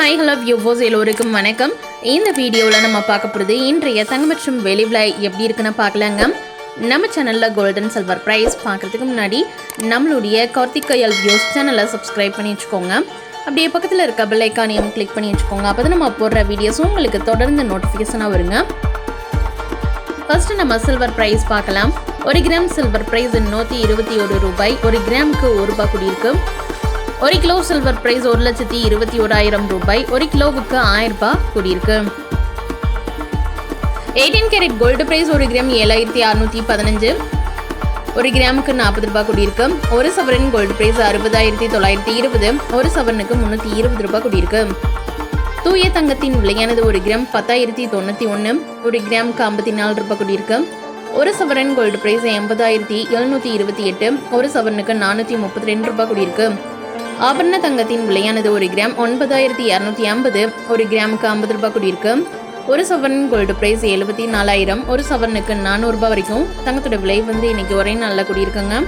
Hi hello வியூவோஸ் எல்லோருக்கும் வணக்கம். இந்த வீடியோவில் நம்ம பார்க்க போகிறது இன்றைய தங்க மற்றும் வெளி எப்படி இருக்குன்னு பார்க்கலாங்க. நம்ம சேனலில் கோல்டன் சில்வர் ப்ரைஸ் பார்க்குறதுக்கு முன்னாடி நம்மளுடைய கார்த்திகயல் வியூஸ் சேனலை சப்ஸ்கிரைப் பண்ணி வச்சுக்கோங்க. அப்படியே பக்கத்தில் இருக்க பெல் ஐக்கானையும் கிளிக் பண்ணி வச்சுக்கோங்க. அப்போ தான் நம்ம போடுற வீடியோஸும் உங்களுக்கு தொடர்ந்து நோட்டிஃபிகேஷனாக வருங்க. ஃபர்ஸ்ட் நம்ம சில்வர் ப்ரைஸ் பார்க்கலாம். ஒரு கிராம் சில்வர் ப்ரைஸ் நூற்றி இருபத்தி ஒரு ரூபாய். ஒரு கிராமுக்கு ஒரு ரூபாய் கூடியிருக்கு. ஒரு கிலோ சில்வர் பிரைஸ் ஒரு லட்சத்தி இருபத்தி ஓராயிரம் ரூபாய். ஒரு கிலோவுக்கு ஆயிரம் ரூபாய் கூடியிருக்கு. எயிட்டீன் கேரட் கோல்டு பிரைஸ் ஒரு கிராம் ஏழாயிரத்தி அறுநூற்றி பதினஞ்சு. ஒரு கிராமுக்கு நாற்பது ரூபாய் கூடியிருக்கு. ஒரு சவரன் கோல்டு பிரைஸ் அறுபதாயிரத்தி தொள்ளாயிரத்தி இருபது. ஒரு சவரனுக்கு முந்நூற்றி இருபது ரூபாய் கூடியிருக்கு. தூய தங்கத்தின் விலையானது ஒரு கிராம் பத்தாயிரத்தி தொண்ணூற்றி ஒன்று ஒரு கிராமுக்கு ஐம்பத்தி நாலு ரூபாய் கூடியிருக்கு. ஒரு சவரன் கோல்டு பிரைஸ் எண்பதாயிரத்தி எழுநூற்றி இருபத்தி எட்டு. ஒரு சவரனுக்கு நானூற்றி முப்பத்தி ரெண்டு ரூபாய் கூடியிருக்கு. ஆபரண தங்கத்தின் விலையானது ஒரு கிராம் ஒன்பதாயிரத்தி இரநூத்தி ஐம்பது. ஒரு கிராமுக்கு ஐம்பது ரூபாய் கூடியிருக்கு. ஒரு சவரன் கோல்டு பிரைஸ் எழுபத்தி நாலாயிரம். ஒரு சவரனுக்கு நானூறுரூபா வரைக்கும். தங்கத்தோட விலை வந்து இன்னைக்கு ஒரே நாளில் கூடியிருக்குங்க.